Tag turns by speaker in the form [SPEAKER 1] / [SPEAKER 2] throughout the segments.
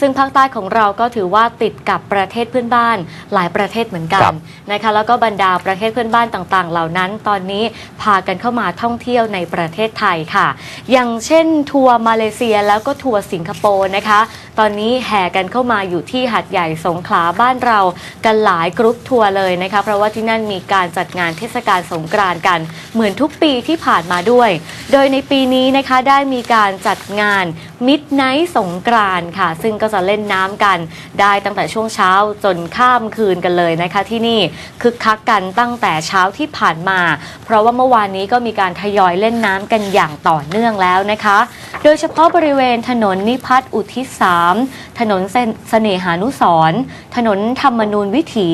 [SPEAKER 1] ซึ่งภาคใต้ของเราก็ถือว่าติดกับประเทศเพื่อนบ้านหลายประเทศเหมือนกั
[SPEAKER 2] คนรับ
[SPEAKER 1] นะคะแล้วก็บรรดาประเทศเพื่อนบ้านต่างๆ เหล่านั้น ตอนนี้พากันเข้ามาท่องเที่ยวในประเทศไทยค่ะ อย่างเช่นทัวร์มาเลเซียแล้วก็ทัวร์สิงคโปร์นะคะ ตอนนี้แห่กันเข้ามาอยู่ที่หัดใหญ่สงขลาบ้านเรากันหลายกรุ๊ปทัวร์เลยนะคะ เพราะว่าที่นั่นมีการจัดงานเทศกาลสงกรานต์กัน เหมือนทุกปีที่ผ่านมาด้วย โดยในปีนี้นะคะได้มีการจัดงานมิดไนท์สงกรานค่ะ ซึ่งก็จะเล่นน้ำกันได้ตั้งแต่ช่วงเช้าจนข้ามคืนกันเลยนะคะที่นี่คึกคักกันตั้งแต่เช้าที่ผ่านมา เพราะว่าเมื่อวานนี้ก็มีการทยอยเล่นน้ำกันอย่างต่อเนื่องแล้วนะคะ โดยเฉพาะบริเวณถนนนิพัฒน์อุทิศสามถนนเสนเสน่หานุสรณ์ถนนธรรมนูญวิถี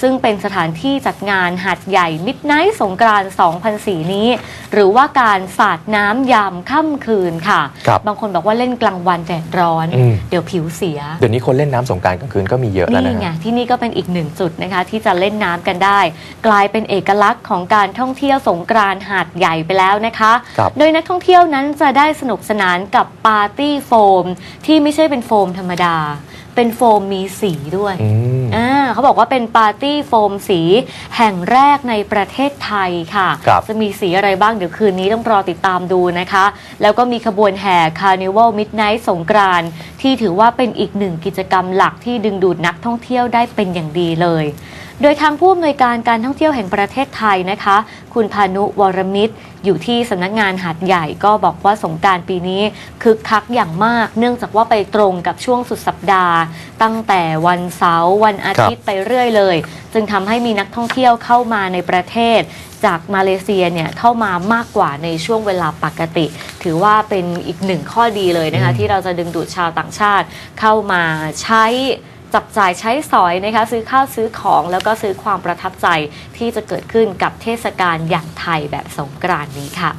[SPEAKER 1] ซึ่งเป็นสถานที่จัดงานหัดใหญ่มิดไนท์สงกรานต์2004 นี้ หรือว่าการสาดน้ำยามค่ำคืนค่ะ
[SPEAKER 2] ครับ
[SPEAKER 1] บางคนบอกว่าเล่นกลางวันแดดร้อน
[SPEAKER 2] อืม
[SPEAKER 1] เดี๋ยวผิวเสีย
[SPEAKER 2] เดี๋ยวนี้คนเล่นน้ำสงกรารกลางคืนก็มีเยอะแล้ว
[SPEAKER 1] นี่
[SPEAKER 2] นะ
[SPEAKER 1] ไง
[SPEAKER 2] ฮะ
[SPEAKER 1] ที่นี่ก็เป็นอีกหนึ่งจุดนะคะ ที่จะเล่นน้ำกันได้ กลายเป็นเอกลักษณ์ของการท่องเที่ยวสงกรานต์หาดใหญ่ไปแล้วนะคะ
[SPEAKER 2] ครับ
[SPEAKER 1] โดยนักท่องเที่ยวนั้นจะได้สนุกสนานกับปาร์ตี้โฟม ที่ไม่ใช่เป็นโฟมธรรมดา เป็นโฟมมีสีด้วย
[SPEAKER 2] อืม
[SPEAKER 1] อ่าเขาบอกว่าเป็นปาร์ตี้โฟมสีแห่งแรกในประเทศไทยค่ะ
[SPEAKER 2] ครับ
[SPEAKER 1] จะมีสีอะไรบ้างเดี๋ยวคืนนี้ต้องรอติดตามดูนะคะ แล้วก็มีขบวนแห่คาร์นิวัลมิดไนท์สงกรานต์ที่ถือว่าเป็นอีกหนึ่งกิจกรรมหลักที่ดึงดูดนักท่องเที่ยวได้เป็นอย่างดีเลย โดยทางผู้อำนวยการการท่องเที่ยวแห่งประเทศไทยนะคะ คุณพานุวรมิตร อยู่ที่สำนักงานหาดใหญ่ก็บอกว่าสงกรารปีนี้คึกคักอย่างมาก เนื่องจากว่าไปตรงกับช่วงสุดสัปดาห์ ตั้งแต่วันเสาร์วันอาทิตย์ไปเรื่อยเลยจึงทำให้มีนักท่องเที่ยวเข้ามาในประเทศ จากมาเลเซียเนี่ยเข้ามามากกว่าในช่วงเวลาปกติ ถือว่าเป็นอีกหนึ่งข้อดีเลยนะคะ
[SPEAKER 2] อืม
[SPEAKER 1] ที่เราจะดึงดูดชาวต่างชาติเข้ามาใช้ จับจ่ายใช้สอยนะคะซื้อข้าวซื้อของแล้วก็ซื้อความประทับใจที่จะเกิดขึ้นกับเทศกาลอย่างไทยแบบสงกรานต์นี้ค่ะ